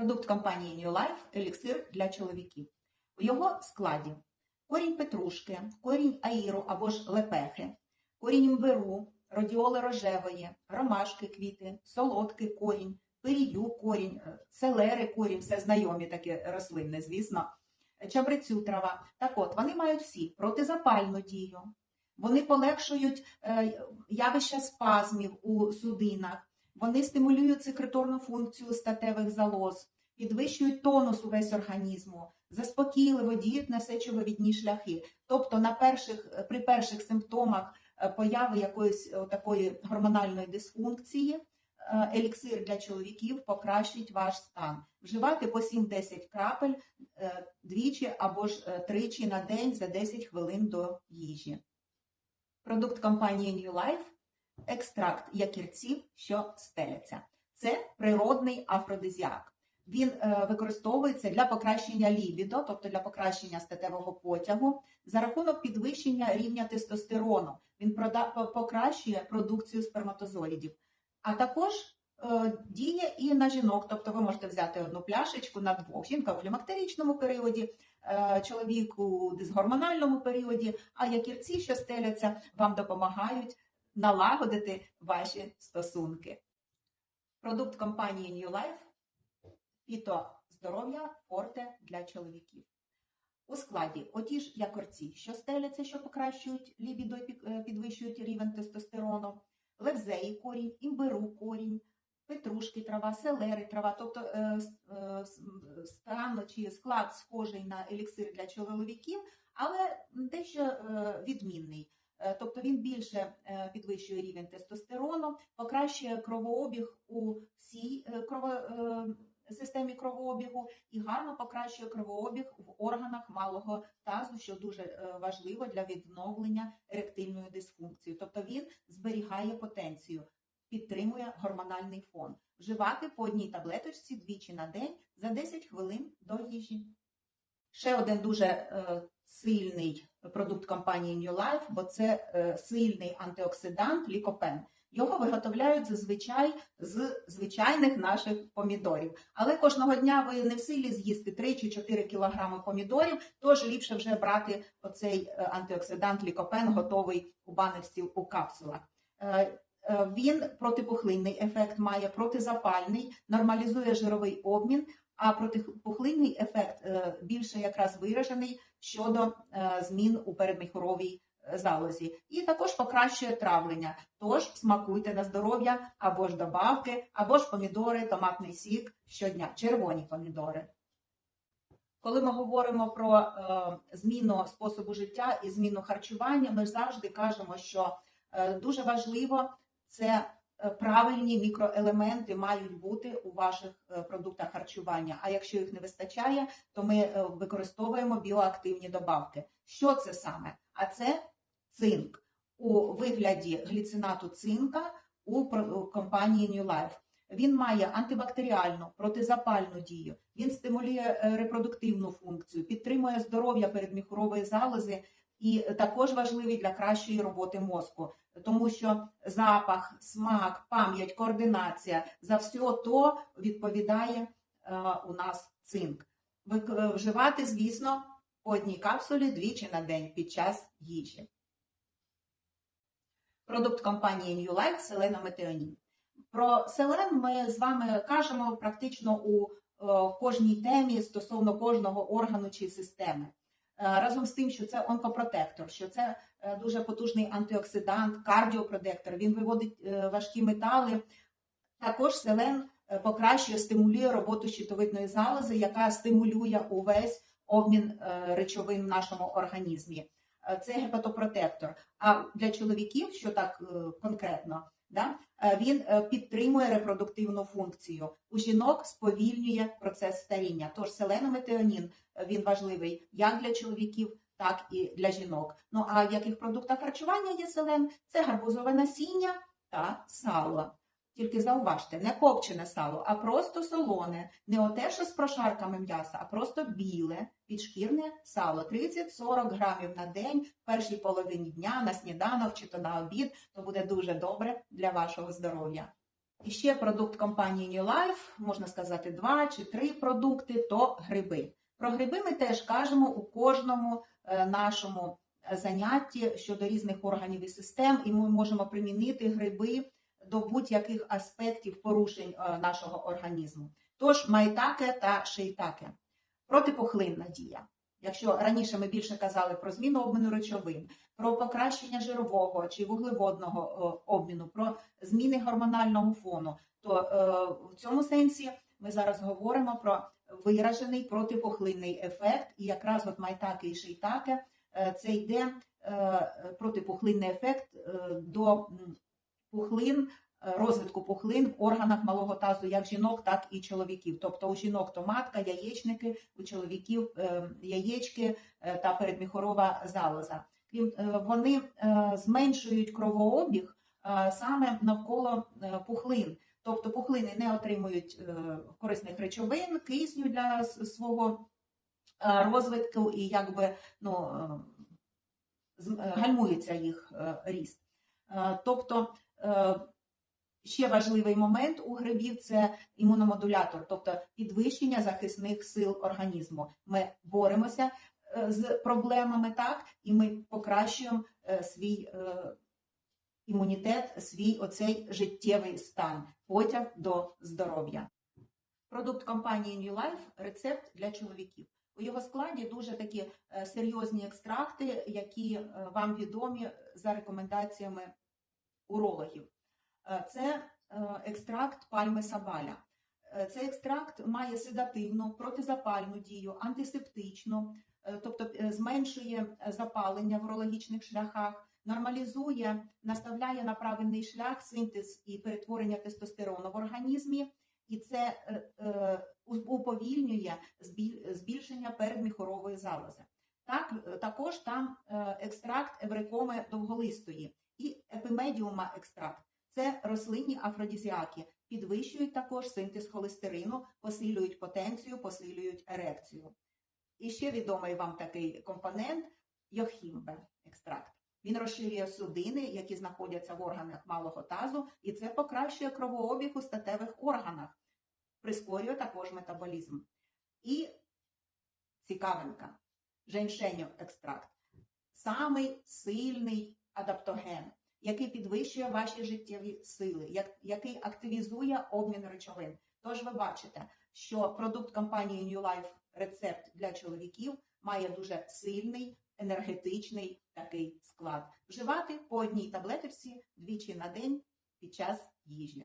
Продукт компанії New Life еліксир для чоловіків. У його складі корінь петрушки, корінь аїру або ж лепехи, корінь імбиру, радіоли рожевої, ромашки квіти, солодкий корінь, пирію корінь, е, селери корінь, все знайомі такі рослини, звісно, чабрецю трава. Так от, вони мають всі протизапальну дію, вони полегшують е, явища спазмів у судинах, вони стимулюють секреторну функцію статевих залоз, підвищують тонус увесь організму, заспокійливо діють на сечовивідні шляхи. Тобто на перших, при перших симптомах е, появи якоїсь е, такої гормональної дисфункції, е, еліксир для чоловіків покращить ваш стан. Вживати по 7-10 крапель двічі або ж тричі на день за 10 хвилин до їжі. Продукт компанії New Life – екстракт якірців, що стеляться. Це природний афродизіак. Він е, використовується для покращення лібідо, тобто для покращення статевого потягу, за рахунок підвищення рівня тестостерону. Він прода- покращує продукцію сперматозоїдів. А також е, діє і на жінок, тобто ви можете взяти одну пляшечку на двох. Жінка в клімактеричному періоді, е, чоловік у дисгормональному періоді, а якірці, що стеляться, вам допомагають налагодити ваші стосунки. Продукт компанії New Life фіто здоров'я форте для чоловіків. У складі оті ж якорці, що стеляться, що покращують лібідо і е, підвищують рівень тестостерону, левзеї корінь, імбиру корінь, петрушки трава, селери трава, тобто е, е, стан чи склад схожий на еліксир для чоловіків, але дещо е, відмінний. Е, Тобто він більше е, підвищує рівень тестостерону, покращує кровообіг у всій е, системі кровообігу і гарно покращує кровообіг в органах малого тазу, що дуже важливо для відновлення еректильної дисфункції. Тобто він зберігає потенцію, підтримує гормональний фон. Вживати по одній таблеточці двічі на день за 10 хвилин до їжі. Ще один дуже сильний продукт компанії New Life, бо це е, сильний антиоксидант лікопен. Його виготовляють зазвичай з звичайних наших помідорів. Але кожного дня ви не в силі з'їсти 3 чи 4 кілограми помідорів, тож ліпше вже брати оцей е, антиоксидант лікопен, готовий у баночці у капсулах. Е, Він протипухлинний ефект має, протизапальний, нормалізує жировий обмін, а протипухлинний ефект е, більше якраз виражений щодо е, змін у передміхоровій залозі. І також покращує травлення. Тож смакуйте на здоров'я або ж добавки, або ж помідори, томатний сік щодня, червоні помідори. Коли ми говоримо про зміну способу життя і зміну харчування, ми завжди кажемо, що дуже важливо це е, правильні мікроелементи мають бути у ваших е, продуктах харчування. А якщо їх не вистачає, то ми е, використовуємо біоактивні добавки. Що це саме? А це цинк у вигляді гліцинату цинка у компанії New Life. Він має антибактеріальну, протизапальну дію, він стимулює репродуктивну функцію, підтримує здоров'я передміхурової залози і також важливий для кращої роботи мозку, тому що запах, смак, пам'ять, координація за все то відповідає е, у нас цинк. Е, Вживати, звісно, по одній капсулі двічі на день під час їжі. Продукт компанії New Life селенометеонін. Про селен ми з вами кажемо практично у е, кожній темі стосовно кожного органу чи системи. Е, Разом з тим, що це онкопротектор, що це е, дуже потужний антиоксидант, кардіопротектор, він виводить е, важкі метали. Також селен покращує, стимулює роботу щитовидної залози, яка стимулює увесь обмін речовин в нашому організмі. Це гепатопротектор. А для чоловіків, що так конкретно, да, е, він е, підтримує репродуктивну функцію. У жінок сповільнює процес старіння. Тож селенометеонін е, він важливий як для чоловіків, так і для жінок. Ну а в яких продуктах харчування є селен? Це гарбузове насіння та сало. Тільки зауважте, не копчене сало, а просто солоне, не оте, що з прошарками м'яса, а просто біле, підшкірне сало. 30-40 грамів на день в першій половині дня на сніданок чи то на обід, то буде дуже добре для вашого здоров'я. І ще продукт компанії New Life, можна сказати, два чи три продукти, то гриби. Про гриби ми теж кажемо у кожному е, нашому занятті щодо різних органів і систем, і ми можемо примінити гриби до будь-яких аспектів порушень е, нашого організму. Тож майтаке та шейтаке. Протипухлинна дія. Якщо раніше ми більше казали про зміну обміну речовин, про покращення жирового чи вуглеводного е, обміну, про зміни гормонального фону, то е, в цьому сенсі ми зараз говоримо про виражений протипухлинний ефект, і якраз от майтаке і шейтаке це йде протипухлинний ефект до пухлин, е, розвитку пухлин в органах малого тазу, як жінок, так і чоловіків. Тобто у жінок то матка, яєчники, у чоловіків е, яєчки е, та передміхорова залоза. Вони зменшують кровообіг саме навколо пухлин. Тобто пухлини не отримують корисних речовин, кисню для свого розвитку і якби ну, гальмується їх ріст. Тобто ще важливий момент у грибів це імуномодулятор, тобто підвищення захисних сил організму. Ми боремося е, з проблемами, так, і ми покращуємо е, свій е, імунітет, свій оцей життєвий стан, потяг до здоров'я. Продукт компанії New Life – рецепт для чоловіків. У його складі дуже такі е, серйозні екстракти, які е, вам відомі за рекомендаціями урологів. Е, Це е, екстракт пальми сабаля. Е, Цей екстракт має седативну, протизапальну дію, антисептичну, тобто зменшує запалення в урологічних шляхах, нормалізує, наставляє на правильний шлях синтез і перетворення тестостерону в організмі, і це уповільнює збільшення передміхорової залози. Так, також там екстракт еврекоми довголистої і епімедіума екстракт. Це рослинні афродізіаки, підвищують також синтез холестерину, посилюють потенцію, посилюють ерекцію. І ще відомий вам такий компонент йохімбе екстракт. Він розширює судини, які знаходяться в органах малого тазу, і це покращує кровообіг у статевих органах, прискорює також метаболізм. І цікавинка, женьшеню екстракт. Самий сильний адаптоген, який підвищує ваші життєві сили, як- який активізує обмін речовин. Тож ви бачите, що продукт компанії New Life рецепт для чоловіків має дуже сильний енергетичний такий склад. Вживати по одній таблеточці двічі на день під час їжі.